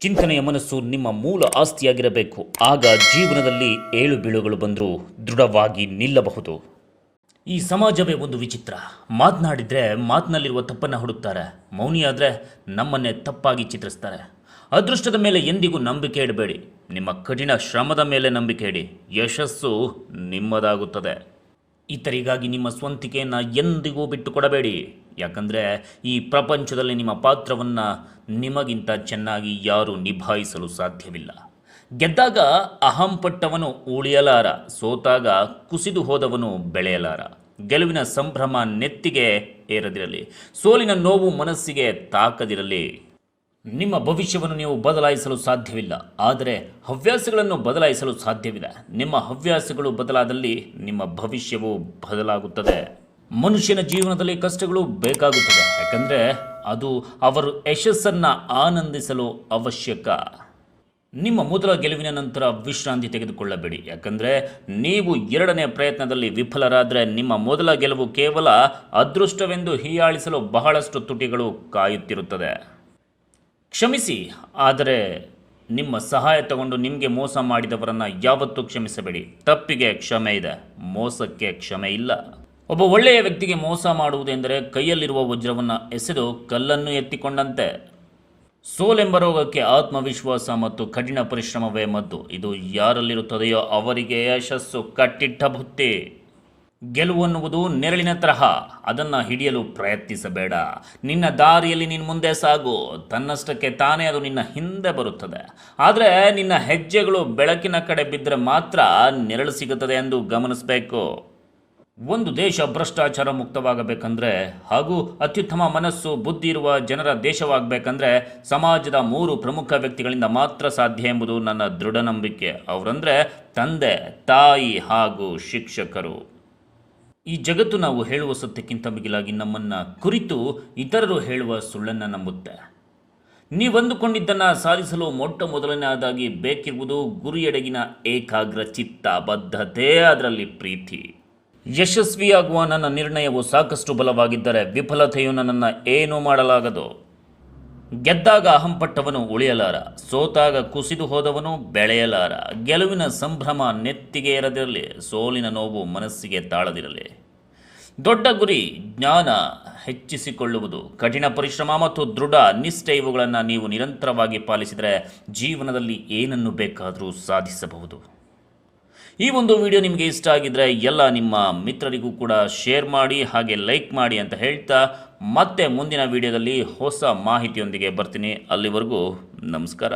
ಚಿಂತನೆಯ ಮನಸ್ಸು ನಿಮ್ಮ ಮೂಲ ಆಸ್ತಿಯಾಗಿರಬೇಕು. ಆಗ ಜೀವನದಲ್ಲಿ ಏಳು ಬೀಳುಗಳು ಬಂದರೂ ದೃಢವಾಗಿ ನಿಲ್ಲಬಹುದು. ಈ ಸಮಾಜವೇ ಒಂದು ವಿಚಿತ್ರ. ಮಾತನಾಡಿದರೆ ಮಾತಿನಲ್ಲಿರುವ ತಪ್ಪನ್ನು ಹುಡುಕ್ತಾರೆ. ಮೌನಿಯಾದರೆ ನಮ್ಮನ್ನೇ ತಪ್ಪಾಗಿ ಚಿತ್ರಿಸ್ತಾರೆ. ಅದೃಷ್ಟದ ಮೇಲೆ ಎಂದಿಗೂ ನಂಬಿಕೆ ಇಡಬೇಡಿ. ನಿಮ್ಮ ಕಠಿಣ ಶ್ರಮದ ಮೇಲೆ ನಂಬಿಕೆ ಇಡಿ. ಯಶಸ್ಸು ನಿಮ್ಮದಾಗುತ್ತದೆ. ಇತರಿಗಾಗಿ ನಿಮ್ಮ ಸ್ವಂತಿಕೆಯನ್ನು ಎಂದಿಗೂ ಬಿಟ್ಟುಕೊಡಬೇಡಿ. ಯಾಕಂದರೆ ಈ ಪ್ರಪಂಚದಲ್ಲಿ ನಿಮ್ಮ ಪಾತ್ರವನ್ನು ನಿಮಗಿಂತ ಚೆನ್ನಾಗಿ ಯಾರೂ ನಿಭಾಯಿಸಲು ಸಾಧ್ಯವಿಲ್ಲ. ಗೆದ್ದಾಗ ಅಹಂಪಟ್ಟವನು ಉಳಿಯಲಾರ, ಸೋತಾಗ ಕುಸಿದು ಹೋದವನು ಬೆಳೆಯಲಾರ. ಗೆಲುವಿನ ಸಂಭ್ರಮ ನೆತ್ತಿಗೆ ಏರದಿರಲಿ, ಸೋಲಿನ ನೋವು ಮನಸ್ಸಿಗೆ ತಾಕದಿರಲಿ. ನಿಮ್ಮ ಭವಿಷ್ಯವನ್ನು ನೀವು ಬದಲಾಯಿಸಲು ಸಾಧ್ಯವಿಲ್ಲ, ಆದರೆ ಹವ್ಯಾಸಗಳನ್ನು ಬದಲಾಯಿಸಲು ಸಾಧ್ಯವಿದೆ. ನಿಮ್ಮ ಹವ್ಯಾಸಗಳು ಬದಲಾದಲ್ಲಿ ನಿಮ್ಮ ಭವಿಷ್ಯವು ಬದಲಾಗುತ್ತದೆ. ಮನುಷ್ಯನ ಜೀವನದಲ್ಲಿ ಕಷ್ಟಗಳು ಬೇಕಾಗುತ್ತದೆ ಯಾಕಂದರೆ ಅದು ಅವರು ಯಶಸ್ಸನ್ನು ಆನಂದಿಸಲು ಅವಶ್ಯಕ. ನಿಮ್ಮ ಮೊದಲ ಗೆಲುವಿನ ನಂತರ ವಿಶ್ರಾಂತಿ ತೆಗೆದುಕೊಳ್ಳಬೇಡಿ. ಯಾಕಂದರೆ ನೀವು ಎರಡನೇ ಪ್ರಯತ್ನದಲ್ಲಿ ವಿಫಲರಾದರೆ ನಿಮ್ಮ ಮೊದಲ ಗೆಲುವು ಕೇವಲ ಅದೃಷ್ಟವೆಂದು ಹೀಯಾಳಿಸಲು ಬಹಳಷ್ಟು ತುಟಿಗಳು ಕಾಯುತ್ತಿರುತ್ತದೆ. ಕ್ಷಮಿಸಿ, ಆದರೆ ನಿಮ್ಮ ಸಹಾಯ ತಗೊಂಡು ನಿಮಗೆ ಮೋಸ ಮಾಡಿದವರನ್ನು ಯಾವತ್ತೂ ಕ್ಷಮಿಸಬೇಡಿ. ತಪ್ಪಿಗೆ ಕ್ಷಮೆ ಇದೆ. ಮೋಸಕ್ಕೆ ಕ್ಷಮೆ ಇಲ್ಲ. ಒಬ್ಬ ಒಳ್ಳೆಯ ವ್ಯಕ್ತಿಗೆ ಮೋಸ ಮಾಡುವುದೆಂದರೆ ಕೈಯಲ್ಲಿರುವ ವಜ್ರವನ್ನು ಎಸೆದು ಕಲ್ಲನ್ನು ಎತ್ತಿಕೊಂಡಂತೆ. ಸೋಲೆಂಬ ರೋಗಕ್ಕೆ ಆತ್ಮವಿಶ್ವಾಸ ಮತ್ತು ಕಠಿಣ ಪರಿಶ್ರಮವೇ ಮದ್ದು. ಇದು ಯಾರಲ್ಲಿರುತ್ತದೆಯೋ ಅವರಿಗೆ ಯಶಸ್ಸು ಕಟ್ಟಿಟ್ಟ ಬುತ್ತಿ. ಗೆಲುವು ಅನ್ನುವುದು ನೆರಳಿನ ತರಹ. ಅದನ್ನು ಹಿಡಿಯಲು ಪ್ರಯತ್ನಿಸಬೇಡ. ನಿನ್ನ ದಾರಿಯಲ್ಲಿ ನಿನ್ನ ಮುಂದೆ ಸಾಗು. ತನ್ನಷ್ಟಕ್ಕೆ ತಾನೇ ಅದು ನಿನ್ನ ಹಿಂದೆ ಬರುತ್ತದೆ. ಆದರೆ ನಿನ್ನ ಹೆಜ್ಜೆಗಳು ಬೆಳಕಿನ ಕಡೆ ಬಿದ್ದರೆ ಮಾತ್ರ ನೆರಳು ಸಿಗುತ್ತದೆ ಎಂದು ಗಮನಿಸಬೇಕು. ಒಂದು ದೇಶ ಭ್ರಷ್ಟಾಚಾರ ಮುಕ್ತವಾಗಬೇಕಂದ್ರೆ ಹಾಗೂ ಅತ್ಯುತ್ತಮ ಮನಸ್ಸು, ಬುದ್ಧಿ ಇರುವ ಜನರ ದೇಶವಾಗಬೇಕಂದ್ರೆ ಸಮಾಜದ ಮೂರು ಪ್ರಮುಖ ವ್ಯಕ್ತಿಗಳಿಂದ ಮಾತ್ರ ಸಾಧ್ಯ ಎಂಬುದು ನನ್ನ ದೃಢ ನಂಬಿಕೆ ಅವರಂದ್ರೆ ತಂದೆ, ತಾಯಿ ಹಾಗೂ ಶಿಕ್ಷಕರು. ಈ ಜಗತ್ತು ನಾವು ಹೇಳುವ ಸತ್ಯಕ್ಕಿಂತ ಮಿಗಿಲಾಗಿ ನಮ್ಮನ್ನು ಕುರಿತು ಇತರರು ಹೇಳುವ ಸುಳ್ಳನ್ನು ನಂಬುತ್ತೆ. ನೀವಂದುಕೊಂಡಿದ್ದನ್ನು ಸಾಧಿಸಲು ಮೊಟ್ಟ ಮೊದಲನೆಯದಾಗಿ ಬೇಕಿರುವುದು ಗುರಿಯೆಡೆಗಿನ ಏಕಾಗ್ರ ಚಿತ್ತ, ಬದ್ಧತೆ, ಅದರಲ್ಲಿ ಪ್ರೀತಿ. ಯಶಸ್ವಿಯಾಗುವ ನನ್ನ ನಿರ್ಣಯವು ಸಾಕಷ್ಟು ಬಲವಾಗಿದ್ದರೆ ವಿಫಲತೆಯು ನನ್ನನ್ನು ಏನೂ ಮಾಡಲಾಗದು. ಗೆದ್ದಾಗ ಅಹಂಪಟ್ಟವನು ಉಳಿಯಲಾರ, ಸೋತಾಗ ಕುಸಿದು ಹೋದವನು ಬೆಳೆಯಲಾರ. ಗೆಲುವಿನ ಸಂಭ್ರಮ ನೆತ್ತಿಗೆ ಇರದಿರಲಿ ಸೋಲಿನ ನೋವು ಮನಸ್ಸಿಗೆ ತಾಳದಿರಲಿ. ದೊಡ್ಡ ಗುರಿ ಜ್ಞಾನ ಹೆಚ್ಚಿಸಿಕೊಳ್ಳುವುದು, ಕಠಿಣ ಪರಿಶ್ರಮ ಮತ್ತು ದೃಢ ನಿಷ್ಠೆ ಇವುಗಳನ್ನು ನೀವು ನಿರಂತರವಾಗಿ ಪಾಲಿಸಿದರೆ ಜೀವನದಲ್ಲಿ ಏನನ್ನು ಬೇಕಾದರೂ ಸಾಧಿಸಬಹುದು. ಈ ಒಂದು ವಿಡಿಯೋ ನಿಮಗೆ ಇಷ್ಟ ಆಗಿದ್ರೆ ಎಲ್ಲ ನಿಮ್ಮ ಮಿತ್ರರಿಗೂ ಕೂಡ ಶೇರ್ ಮಾಡಿ, ಹಾಗೆ ಲೈಕ್ ಮಾಡಿ ಅಂತ ಹೇಳ್ತಾ ಮತ್ತೆ ಮುಂದಿನ ವಿಡಿಯೋದಲ್ಲಿ ಹೊಸ ಮಾಹಿತಿಯೊಂದಿಗೆ ಬರ್ತೀನಿ. ಅಲ್ಲಿವರೆಗೂ ನಮಸ್ಕಾರ.